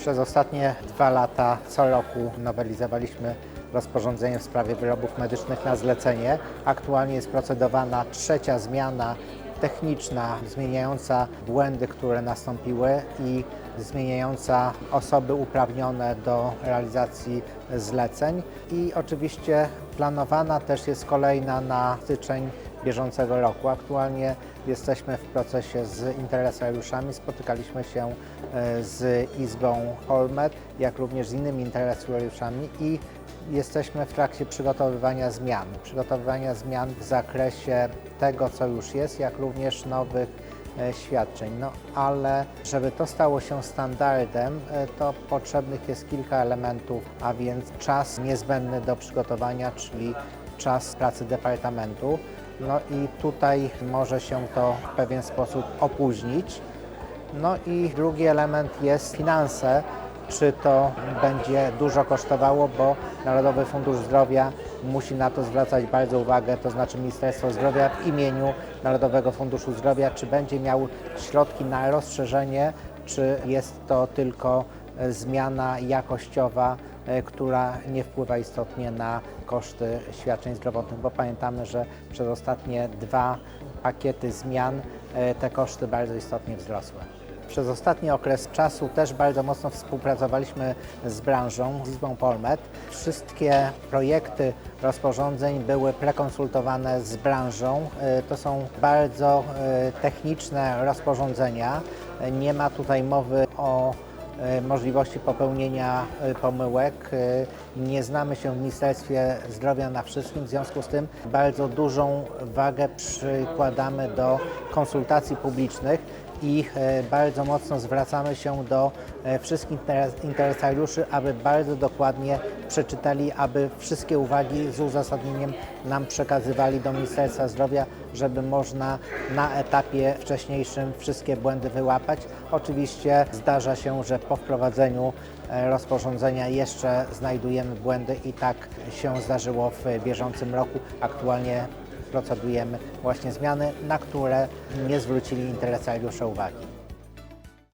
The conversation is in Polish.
Przez ostatnie dwa lata co roku nowelizowaliśmy rozporządzenie w sprawie wyrobów medycznych na zlecenie. Aktualnie jest procedowana trzecia zmiana techniczna zmieniająca błędy, które nastąpiły i zmieniająca osoby uprawnione do realizacji zleceń. I oczywiście planowana też jest kolejna na styczeń bieżącego roku. Aktualnie jesteśmy w procesie z interesariuszami. Spotykaliśmy się e, z Izbą Holmet, jak również z innymi interesariuszami i jesteśmy w trakcie przygotowywania zmian. Przygotowywania zmian w zakresie tego, co już jest, jak również nowych e, świadczeń. No ale żeby to stało się standardem, e, to potrzebnych jest kilka elementów, a więc czas niezbędny do przygotowania, czyli czas pracy departamentu. No i tutaj może się to w pewien sposób opóźnić. No i drugi element jest finanse. Czy to będzie dużo kosztowało, bo Narodowy Fundusz Zdrowia musi na to zwracać bardzo uwagę, to znaczy Ministerstwo Zdrowia w imieniu Narodowego Funduszu Zdrowia, czy będzie miał środki na rozszerzenie, czy jest to tylko zmiana jakościowa, e, która nie wpływa istotnie na koszty świadczeń zdrowotnych, bo pamiętamy, że przez ostatnie dwa pakiety zmian e, te koszty bardzo istotnie wzrosły. Przez ostatni okres czasu też bardzo mocno współpracowaliśmy z branżą, z Izbą Polmet. Wszystkie projekty rozporządzeń były prekonsultowane z branżą. E, To są bardzo e, techniczne rozporządzenia. E, Nie ma tutaj mowy o e, możliwości popełnienia e, pomyłek. E, Nie znamy się w Ministerstwie Zdrowia na wszystkim, w związku z tym bardzo dużą wagę przykładamy do konsultacji publicznych i e, bardzo mocno zwracamy się do e, wszystkich interes- interesariuszy, aby bardzo dokładnie przeczytali, aby wszystkie uwagi z uzasadnieniem nam przekazywali do Ministerstwa Zdrowia, żeby można na etapie wcześniejszym wszystkie błędy wyłapać. Oczywiście zdarza się, że po wprowadzeniu e, rozporządzenia jeszcze znajdujemy błędy i tak się zdarzyło w bieżącym roku. Aktualnie procedujemy właśnie zmiany, na które nie zwrócili interesariusze uwagi.